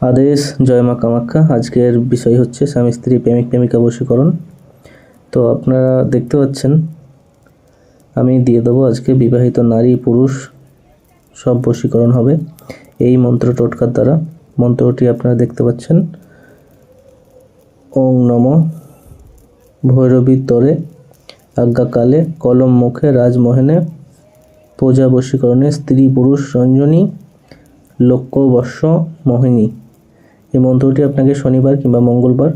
আদেশ, জয় মা কামাখ্যা আজকের বিষয় হচ্ছে স্বামী, স্ত্রী, প্রেমিক, প্রেমিকা বশীকরণ। তো আপনারা দেখতে পাচ্ছেন, আমি দিয়ে দেবো আজকে বিবাহিত নারী, পুরুষ, সব বশীকরণ হবে। এই মন্ত্র টোটকার দ্বারা। মন্ত্রটি আপনারা দেখতে পাচ্ছেন। ওং নম। ভৈরবীর তরে। আজ্ঞাকালে কলম মুখে রাজমোহনে। প্রজা বশীকরণে স্ত্রী, পুরুষ, রঞ্জনী। লক্ষ্যবর্ষ মোহিনী। এই মন্ত্রটি আপনাকে শনিবার কিংবা মঙ্গলবার,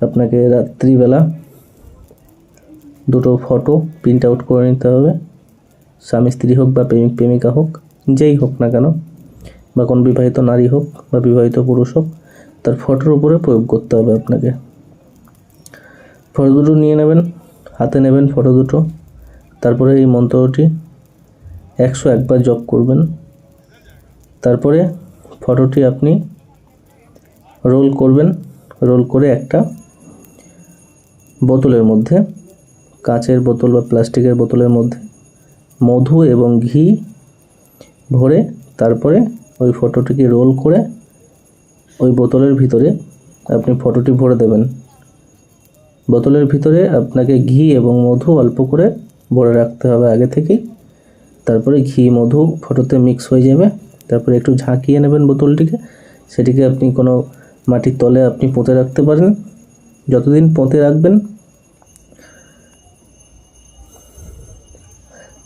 আপনাকে রাত্রিবেলা দুটো ফটো প্রিন্ট আউট করে নিতে হবে। স্বামী স্ত্রী হোক বা প্রেমিক প্রেমিকা হোক, যেই হোক না কেন, বা কোন বিবাহিত নারী হোক বা বিবাহিত পুরুষ হোক, তার ফটোর উপরে প্রয়োগ করতে হবে আপনাকে। ফটো দুটো নিয়ে নেবেন, হাতে নেবেন ফটো দুটো, তারপরে এই মন্ত্রটি একশো একবার জপ করবেন। তারপরে ফটোটি আপনি রোল করবেন। রোল করে একটা বোতলের মধ্যে, কাচের বোতল বা প্লাস্টিকের বোতলের মধ্যে মধু এবং ঘি ভরে তারপরে ওই ফটোটিকে রোল করে ওই বোতলের ভিতরে আপনি ফটোটি ভরে দেবেন। বোতলের ভিতরে আপনাকে ঘি এবং মধু অল্প করে ভরে রাখতে হবে আগে থেকেই। তারপরে ঘি, মধু ফটোতে মিক্স হয়ে যাবে। তারপরে একটু ঝাঁকিয়ে নেবেন বোতলটিকে। সেটিকে আপনি কোনো মাটির তলে আপনি পুঁতে রাখতে পারেন। যতদিন পুঁতে রাখবেন,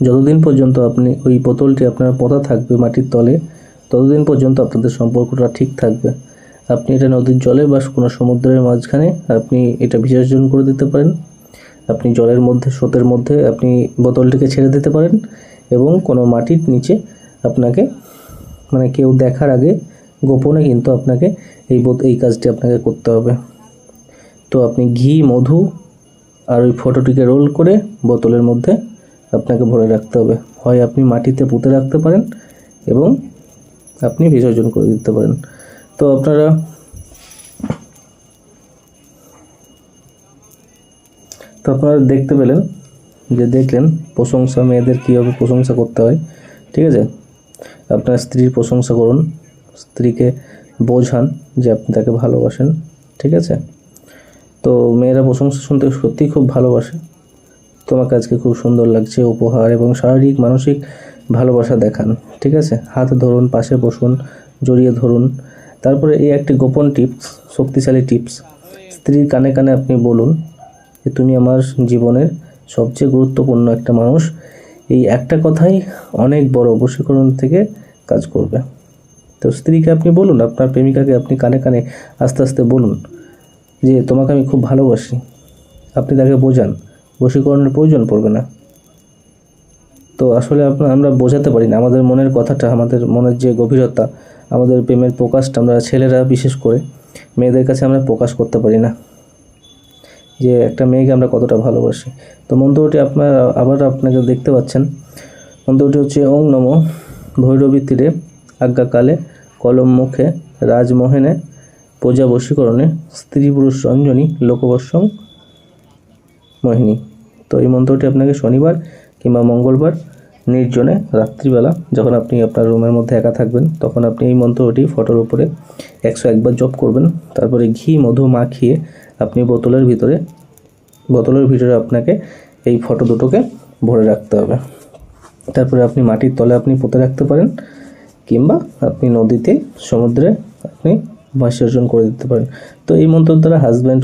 যতদিন পর্যন্ত আপনি ওই বোতলটি আপনার পোঁতা থাকবে মাটির তলে, ততদিন পর্যন্ত আপনাদের সম্পর্কটা ঠিক থাকবে। আপনি এটা নদীর জলে বা কোনো সমুদ্রের মাঝখানে আপনি এটা বিসর্জন করে দিতে পারেন। আপনি জলের মধ্যে, স্রোতের মধ্যে আপনি বোতলটিকে ছেড়ে দিতে পারেন এবং কোনো মাটির নিচে আপনাকে মানে কেউ দেখার আগে গোপনে কিন্তু আপনাকে এই বোত- এই কাজটি আপনাকে করতে হবে। তো আপনি ঘি, মধু আর ওই ফটোটিকে রোল করে বোতলের মধ্যে আপনাকে ভরে রাখতে হবে। হয় আপনি মাটিতে পুঁতে রাখতে পারেন এবং আপনি বিসর্জন করে দিতে পারেন। তো আপনারা তো আপনারা দেখতে পেলেন যে দেখলেন প্রশংসা, মেয়েদের কীভাবে প্রশংসা করতে হয়, ঠিক আছে? আপনার স্ত্রীর প্রশংসা করুন, স্ত্রীকে বোঝান যে আপনি তাকে ভালোবাসেন, ঠিক আছে? তো মেয়েরা প্রশংসা শুনতে সত্যিই খুব ভালোবাসে। তোমাকে আজকে খুব সুন্দর লাগছে, উপহার এবং শারীরিক, মানসিক ভালোবাসা দেখান, ঠিক আছে? হাত ধরুন, পাশে বসুন, জড়িয়ে ধরুন। তারপরে এই একটি গোপন টিপস, শক্তিশালী টিপস। স্ত্রীর কানে কানে আপনি বলুন যে, তুমি আমার জীবনের সবচেয়ে গুরুত্বপূর্ণ একটা মানুষ। এই একটা কথাই অনেক বড় বশীকরণ থেকে কাজ করবে। তো স্ত্রীকে আপনি বলুন, আপনার প্রেমিকাকে আপনি কানে কানে আস্তে আস্তে বলুন যে, তোমাকে আমি খুব ভালোবাসি। আপনি তাকে বোঝান। বশীকরণের প্রয়োজন পড়বে না। তো আসলে আপনার আমরা বোঝাতে পারি না। আমাদের মনের কথাটা, আমাদের মনের যে গভীরতা, আমাদের প্রেমের প্রকাশটা আমরা ছেলেরা বিশেষ করে মেয়েদের কাছে আমরা প্রকাশ করতে পারি না যে, একটা মেয়েকে আমরা কতটা ভালোবাসি। তো মন্ত্রটি আপনার, আবার আপনাকে দেখতে পাচ্ছেন। মন্ত্রটি হচ্ছে ওং নম ভৈরবী তীরে আজ্ঞাকালে কলম মুখে রাজমোহনে প্রজা বশীকরণে স্ত্রী পুরুষ রঞ্জনী লোকবর্ষং মোহিনী। তো এই মন্ত্রটি আপনাকে শনিবার কিংবা মঙ্গলবার নির্জনে রাত্রিবেলা যখন আপনি আপনার রুমের মধ্যে একা থাকবেন, তখন আপনি এই মন্ত্রটি ফটোর উপরে একশো একবার জপ করবেন। তারপরে ঘি, মধু মাখিয়ে আপনি বোতলের ভিতরে বোতলের ভিতরে আপনাকে এই ফটো দুটোকে ভরে রাখতে হবে। তারপরে আপনি মাটির তলে আপনি পুঁতে রাখতে পারেন। কিংবা আপনি নদীতে সমুদ্রে আপনি বিসর্জন করে দিতে পারেন। তো এই মন্ত্র দ্বারা হাজব্যান্ড